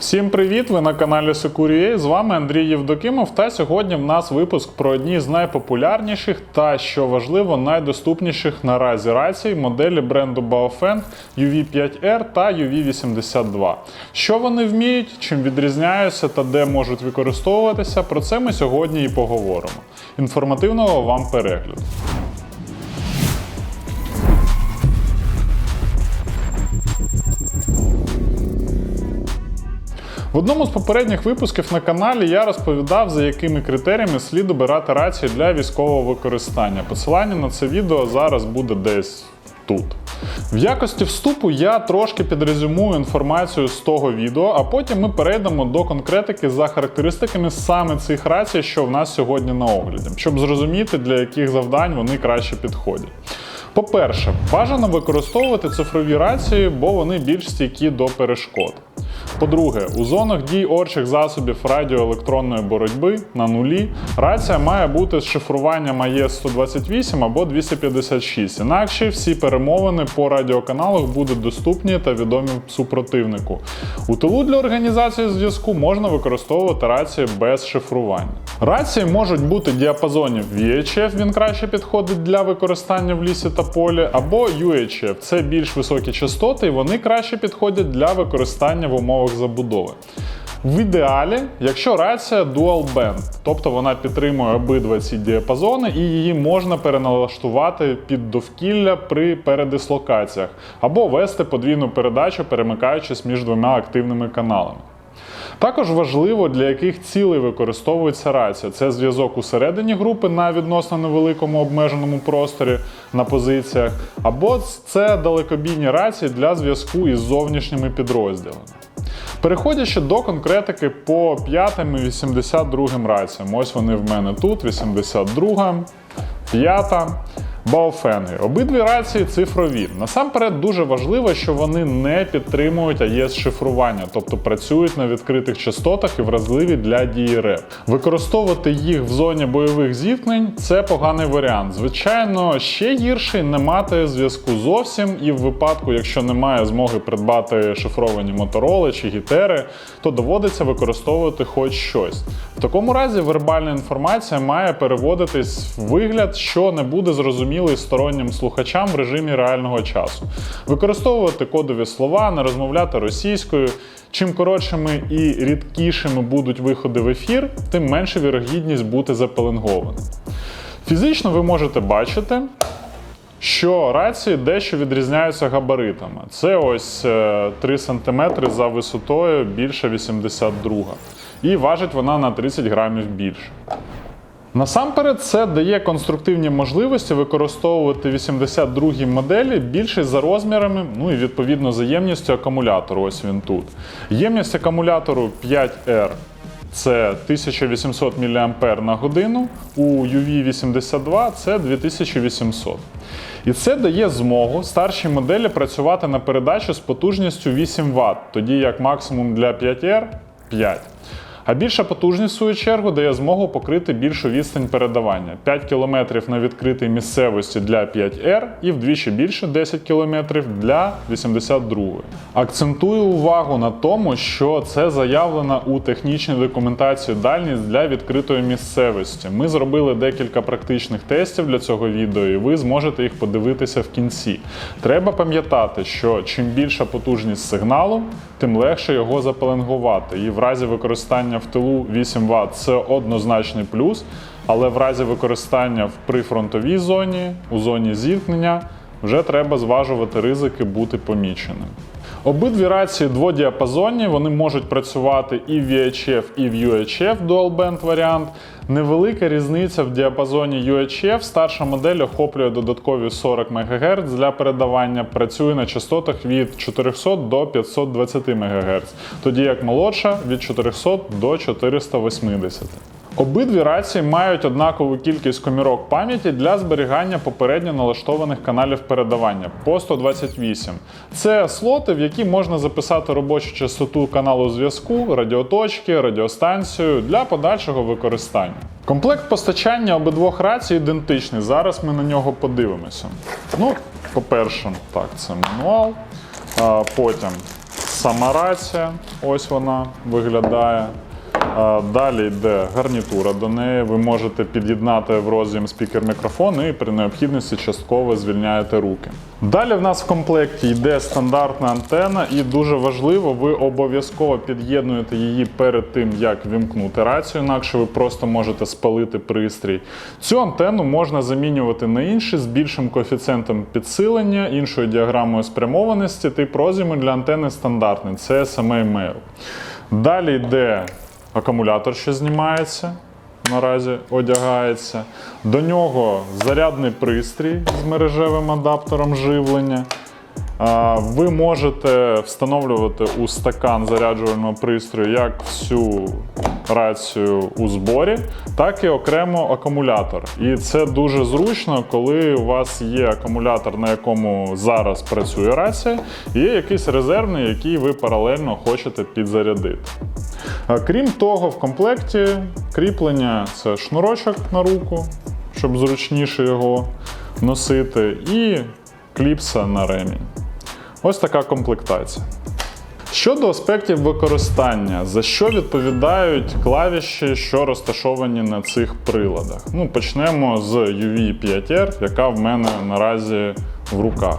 Всім привіт! Ви на каналі Securi.ua, З вами Андрій Євдокимов. Та сьогодні в нас випуск про одні з найпопулярніших та, що важливо, найдоступніших наразі рацій моделі бренду Baofeng UV5R та UV82. Що вони вміють, чим відрізняються та де можуть використовуватися, про це ми сьогодні і поговоримо. Інформативного вам перегляду. В одному з попередніх випусків на каналі я розповідав, за якими критеріями слід обирати рацію для військового використання. Посилання на це відео зараз буде десь тут. В якості вступу я трошки підрезюмую інформацію з того відео, а потім ми перейдемо до конкретики за характеристиками саме цих рацій, що в нас сьогодні на огляді, щоб зрозуміти, для яких завдань вони краще підходять. По-перше, бажано використовувати цифрові рації, бо вони більш стійкі до перешкод. По-друге, у зонах дій орчих засобів радіоелектронної боротьби на нулі рація має бути з шифруванням АЕС-128 або 256, інакше всі перемовини по радіоканалах будуть доступні та відомі супротивнику. У тилу для організації зв'язку можна використовувати рації без шифрування. Рації можуть бути діапазонів VHF, він краще підходить для використання в лісі та полі, або UHF, це більш високі частоти, і вони краще підходять для використання в умовах забудови. В ідеалі, якщо рація Dual Band, тобто вона підтримує обидва ці діапазони, і її можна переналаштувати під довкілля при передислокаціях, або вести подвійну передачу, перемикаючись між двома активними каналами. Також важливо, для яких цілей використовується рація. Це зв'язок усередині групи на відносно невеликому обмеженому просторі на позиціях, або це далекобійні рації для зв'язку із зовнішніми підрозділами. Переходячи до конкретики по 5 і 82 раціям. Ось вони в мене тут, 82, 5. Баофенги. Обидві рації цифрові. Насамперед дуже важливо, що вони не підтримують АЄС шифрування, тобто працюють на відкритих частотах і вразливі для дії. Використовувати їх в зоні бойових зіткнень це поганий варіант. Звичайно, ще гірший не мати зв'язку зовсім, і в випадку, якщо немає змоги придбати шифровані мотороли чи гітери, то доводиться використовувати хоч щось. В такому разі вербальна інформація має переводитись в вигляд, що не буде зрозумілий стороннім слухачам в режимі реального часу. Використовувати кодові слова, не розмовляти російською. Чим коротшими і рідкішими будуть виходи в ефір, тим менша вірогідність бути запеленгованим. Фізично ви можете бачити, що рації дещо відрізняються габаритами. Це ось е, 3 см за висотою більше 82 і важить вона на 30 грамів більше. Насамперед, це дає конструктивні можливості використовувати 82-гі моделі більше за розмірами, ну і відповідно за ємністю акумулятору. Ось він тут. Ємність акумулятору 5R це 1800 мА на годину, у UV82 це 2800. І це дає змогу старшій моделі працювати на передачу з потужністю 8 Вт, тоді як максимум для 5R 5. А більша потужність, в свою чергу, дає змогу покрити більшу відстань передавання 5 км на відкритій місцевості для 5R і вдвічі більше 10 км для 82. Акцентую увагу на тому, що це заявлена у технічній документації дальність для відкритої місцевості. Ми зробили декілька практичних тестів для цього відео, і ви зможете їх подивитися в кінці. Треба пам'ятати, що чим більша потужність сигналу, тим легше його запеленгувати. І в разі використання в тилу 8 Вт це однозначний плюс, але в разі використання в прифронтовій зоні, у зоні зіткнення, вже треба зважувати ризики бути поміченим. Обидві рації дводіапазонні, вони можуть працювати і в VHF, і в UHF Dual Band варіант. Невелика різниця в діапазоні UHF. Старша модель охоплює додаткові 40 МГц для передавання, працює на частотах від 400 до 520 МГц, тоді як молодша від 400 до 480. Обидві рації мають однакову кількість комірок пам'яті для зберігання попередньо налаштованих каналів передавання по 128. Це слоти, в які можна записати робочу частоту каналу зв'язку, радіоточки, радіостанцію для подальшого використання. Комплект постачання обидвох рацій ідентичний. Зараз ми на нього подивимося. Ну, по-перше, так, це мануал. А, потім сама рація, ось вона виглядає. Далі йде гарнітура до неї. Ви можете під'єднати в роз'єм спікер-мікрофон і при необхідності частково звільняєте руки. Далі в нас в комплекті йде стандартна антена, і дуже важливо, ви обов'язково під'єднуєте її перед тим, як вімкнути рацію, інакше ви просто можете спалити пристрій. Цю антенну можна замінювати на інші з більшим коефіцієнтом підсилення, іншою діаграмою спрямованості. Тип роз'єму для антени стандартний це саме email. Далі йде акумулятор, ще знімається. Наразі одягається. До нього зарядний пристрій з мережевим адаптером живлення. Ви можете встановлювати у стакан заряджувального пристрою як всю рацію у зборі, так і окремо акумулятор. І це дуже зручно, коли у вас є акумулятор, на якому зараз працює рація, і є якийсь резервний, який ви паралельно хочете підзарядити. Крім того, в комплекті кріплення це шнурочок на руку, щоб зручніше його носити, і кліпса на ремінь. Ось така комплектація. Щодо аспектів використання, за що відповідають клавіші, що розташовані на цих приладах. Ну, почнемо з UV5R, яка в мене наразі в руках.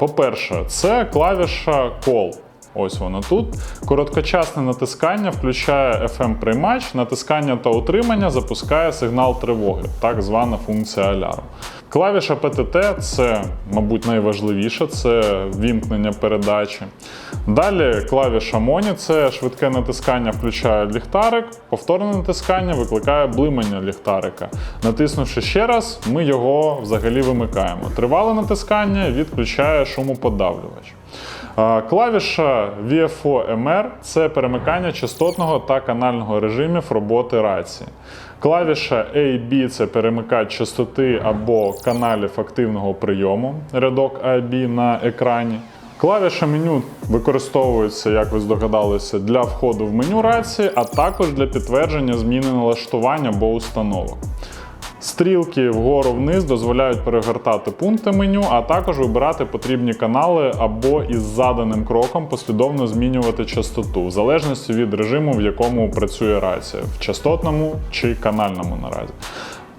По-перше, це клавіша Call. Ось вона тут. Короткочасне натискання включає FM приймач, натискання та утримання запускає сигнал тривоги, так звана функція алярм. Клавіша PTT це, мабуть, найважливіше, це вімкнення передачі. Далі клавіша Моні це швидке натискання включає ліхтарик, повторне натискання викликає блимання ліхтарика. Натиснувши ще раз, ми його взагалі вимикаємо. Тривале натискання відключає шумоподавлювач. Клавіша VFO-MR – це перемикання частотного та канального режимів роботи рації. Клавіша AB – це перемикач частоти або каналів активного прийому, рядок AB на екрані. Клавіша меню використовується, як ви здогадалися, для входу в меню рації, а також для підтвердження зміни налаштування або установок. Стрілки вгору-вниз дозволяють перегортати пункти меню, а також вибирати потрібні канали або із заданим кроком послідовно змінювати частоту, в залежності від режиму, в якому працює рація, в частотному чи канальному наразі.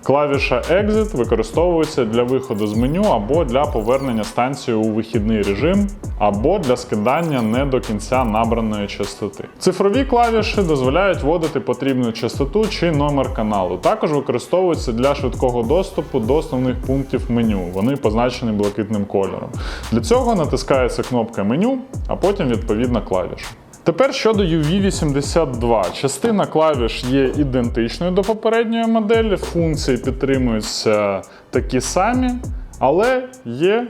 Клавіша Exit використовується для виходу з меню або для повернення станції у вихідний режим, або для скидання не до кінця набраної частоти. Цифрові клавіші дозволяють вводити потрібну частоту чи номер каналу. Також використовуються для швидкого доступу до основних пунктів меню. Вони позначені блакитним кольором. Для цього натискається кнопка меню, а потім відповідна клавіша. Тепер щодо UV82. Частина клавіш є ідентичною до попередньої моделі, функції підтримуються такі самі, але є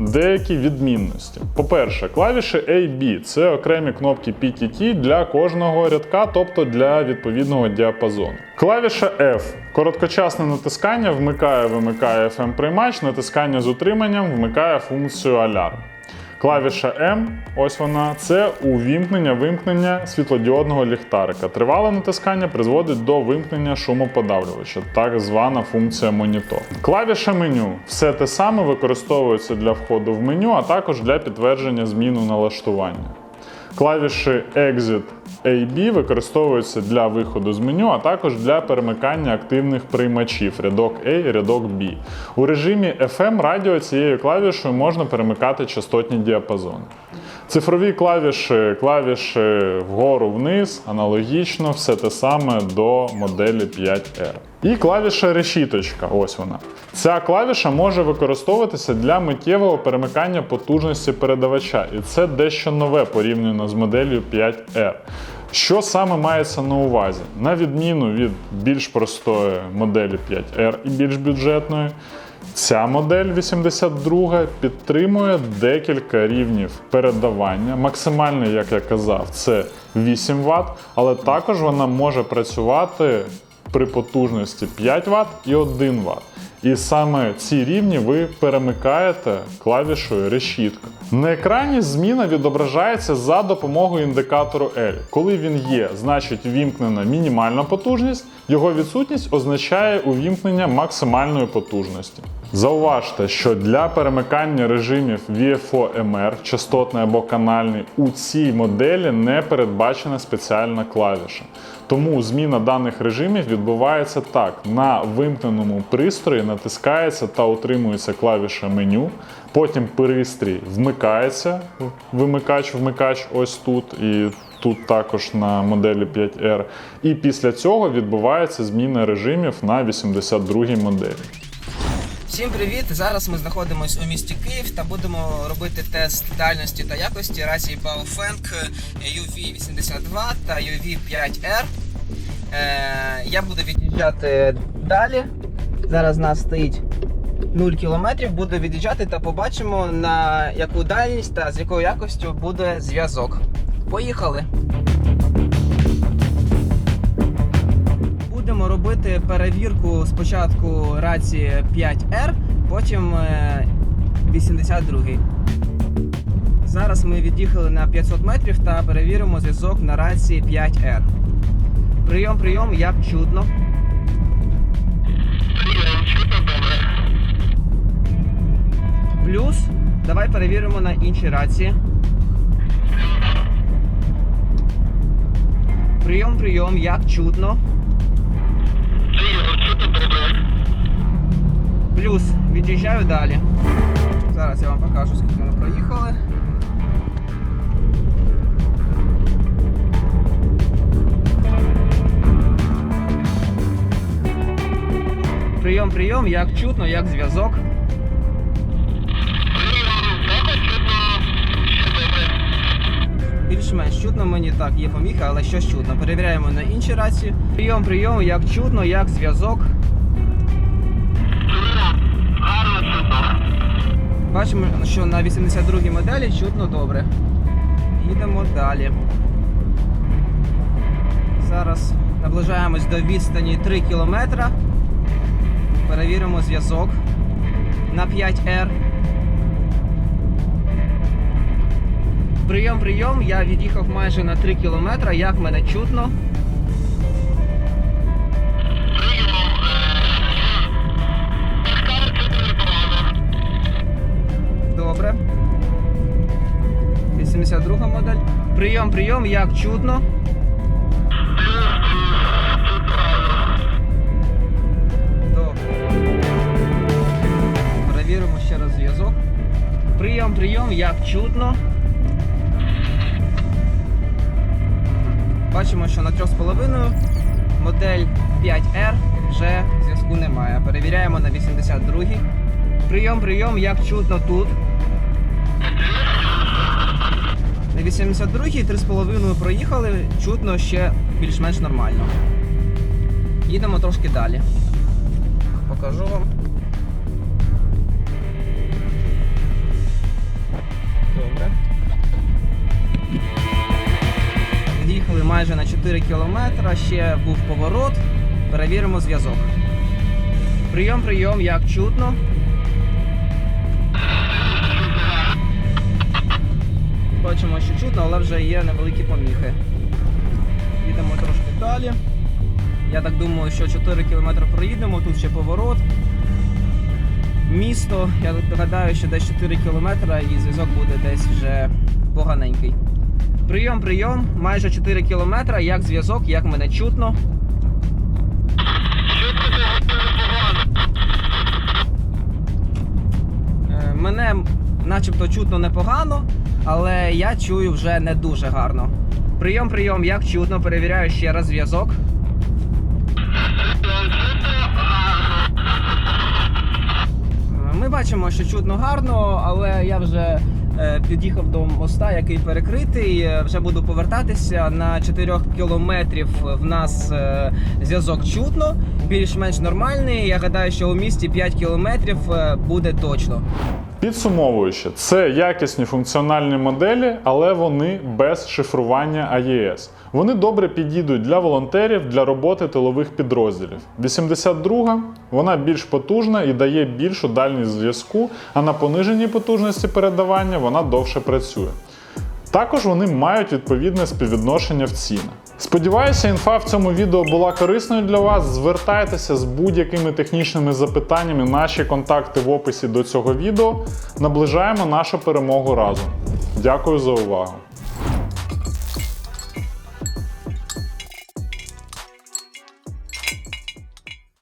деякі відмінності. По-перше, клавіші AB це окремі кнопки PTT для кожного рядка, тобто для відповідного діапазону. Клавіша F. Короткочасне натискання вмикає-вимикає FM приймач, натискання з утриманням вмикає функцію алярм. Клавіша М, ось вона, це увімкнення вимкнення світлодіодного ліхтарика. Тривале натискання призводить до вимкнення шумоподавлювача, так звана функція монітор. Клавіша меню все те саме використовується для входу в меню, а також для підтвердження зміну налаштування. Клавіші Exit AB використовуються для виходу з меню, а також для перемикання активних приймачів рядок A рядок B. У режимі FM радіо цією клавішою можна перемикати частотні діапазони. Цифрові клавіші, клавіші вгору-вниз, аналогічно, все те саме до моделі 5R. І клавіша решіточка, ось вона. Ця клавіша може використовуватися для миттєвого перемикання потужності передавача, і це дещо нове порівняно з моделлю 5R. Що саме мається на увазі? На відміну від більш простої моделі 5R і більш бюджетної, Ця модель 82 підтримує декілька рівнів передавання. Максимальний, як я казав, це 8 Вт, але також вона може працювати при потужності 5 Вт і 1 Вт. І саме ці рівні ви перемикаєте клавішою решітка. На екрані зміна відображається за допомогою індикатору L. Коли він є, значить вімкнена мінімальна потужність, його відсутність означає увімкнення максимальної потужності. Зауважте, що для перемикання режимів VFO-MR, частотний або канальний, у цій моделі не передбачена спеціальна клавіша. Тому зміна даних режимів відбувається так: на вимкненому пристрої натискається та утримується клавіша меню. Потім пристрій вмикається, вимикач-вмикач ось тут і тут також на моделі 5R. І після цього відбувається зміна режимів на 82-й моделі. Всім привіт! Зараз ми знаходимося у місті Київ та будемо робити тест дальності та якості рації Baofeng UV82 та UV5R. Е, я буду від'їжджати далі. Зараз у нас стоїть 0 км. Буду від'їжджати та побачимо на яку дальність та з якою якостю буде зв'язок. Поїхали! Робити перевірку спочатку рації 5R, потім е, 82. Зараз ми від'їхали на 500 метрів та перевіримо зв'язок на рації 5R. Прийом, прийом, як чутно. Плюс, давай перевіримо на іншій рації. Прийом, прийом, як чутно. Від'їжджаю далі. Зараз я вам покажу, скільки ми проїхали. Прийом, прийом, як чутно, як зв'язок. Більш-менш чутно мені так, є поміха, але щось чутно. Перевіряємо на інші рації. Прийом, прийом, як чутно, як зв'язок. Бачимо, що на 82 моделі чутно добре. Їдемо далі. Зараз наближаємось до відстані 3 км. Перевіримо зв'язок на 5R. Прийом, прийом, я від'їхав майже на 3 км, як мене чутно. Добре. 82 модель. Прийом, прийом, як чутно. Добре. Перевіримо ще раз зв'язок. Прийом, прийом, як чутно. Бачимо, що на 3,5 модель 5R вже зв'язку немає. Перевіряємо на 82 Прийом, прийом, як чутно тут. На 82 3,5 проїхали, чутно ще більш-менш нормально. Їдемо трошки далі. Покажу вам. Добре. Від'їхали майже на 4 кілометри, ще був поворот. Перевіримо зв'язок. Прийом, прийом, як чутно. Бачимо, що чутно, але вже є невеликі поміхи. Їдемо трошки далі. Я так думаю, що 4 км проїдемо, тут ще поворот. Місто, я гадаю, що десь 4 км і зв'язок буде десь вже поганенький. Прийом, прийом, майже 4 км, як зв'язок, як мене чутно. Е, Мене начебто чутно непогано, але я чую вже не дуже гарно. Прийом, прийом, як чутно, перевіряю ще раз зв'язок. Ми бачимо, що чутно гарно, але я вже е, під'їхав до моста, який перекритий. Е, Вже буду повертатися. На 4 кілометрів в нас е, зв'язок чутно, більш-менш нормальний. Я гадаю, що у місті 5 кілометрів буде точно. Підсумовуючи, це якісні функціональні моделі, але вони без шифрування AES. Вони добре підійдуть для волонтерів для роботи тилових підрозділів. 82 вона більш потужна і дає більшу дальність зв'язку, а на пониженій потужності передавання вона довше працює. Також вони мають відповідне співвідношення в цінах. Сподіваюся, інфа в цьому відео була корисною для вас. Звертайтеся з будь-якими технічними запитаннями. Наші контакти в описі до цього відео. Наближаємо нашу перемогу разом. Дякую за увагу!